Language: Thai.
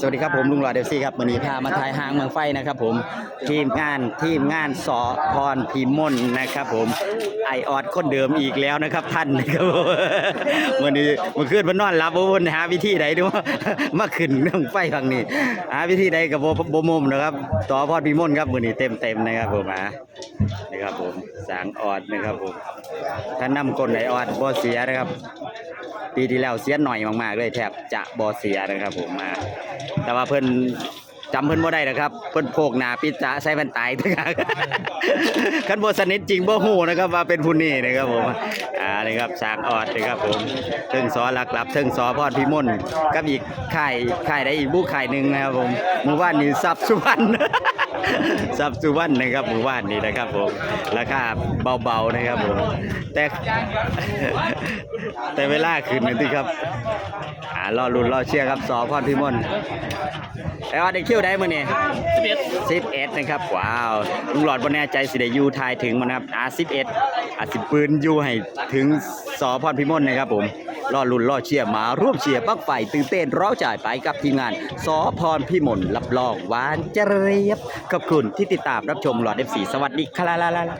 สวัสดีครับผมลุงหล่อเดฟซี่ครับวันนี้พามาทายหางเมืองไฟนะครับผมทีมงานทีมงานสอพรพิมลนะครับผมไอออดคนเดิมอีกแล้วนะครับท่านนะครับผมวันนี้เมื่อคืนมันนอนรับว่าวนหาวิธีใดดูว่ามาขึ้นเรื่องไฟฝั่งนี้ หาวิธีใดกับโบโบมุมนะครับสอพรพิมลครับวันนี้เต็มเต็มนะครับผมอะนะครับผมสางออดนะครับผมถ้านำกลไอออดบ่เสียนะครับ ปีที่แล้วเสียหน่อยมากๆเลยแทบจะบ่เสียนะครับ ผมมา แต่ว่าเพิ่นจำเพิ่นบ่ได้นะครับ เพิ่นโพกหนาปิดตาใส่แว่นตายทั้งนั้นคันบ่สนิทจริงบ่ฮู้นะครับว่าเป็นผู้นี้นะครับผมอ่านี่ครับสางออดนะครับผมเทิงสอหลักลับเทิงสอพรพิมลกับอีกค่ายค่ายใดอีกบุค่ายหนึ่งนะครับผมหมู่บ้านนี้ทรัพย์สุวรรณ ทรัพย์สุวรรณนะครับหมู่บ้านนี้นะครับผมราคาเบาๆนะครับผมแต่แต่เวลาขึ้นนี่ติครับอ่ารอลุ้นรอเชียร์ครับสอพรพิมลไอ้ว่าได้คิวได้มื้อนี้11 11นะครับว้าวลุงหลอดบ่แน่ใจสิได้ยูทายถึงมันครับอ่า11อาจสิปืนยูให้ถึงสอพรพิมลนะครับผม รอลุ้นรอเชียร์มาร่วมเชียร์ปักไฟตื่นเต้นร้าใจไปกับทีมงานสอพรพี่มลรับรองหวานเจรียบขอบคุณที่ติดตามรับชมหลอด F4 สวัสดีครับ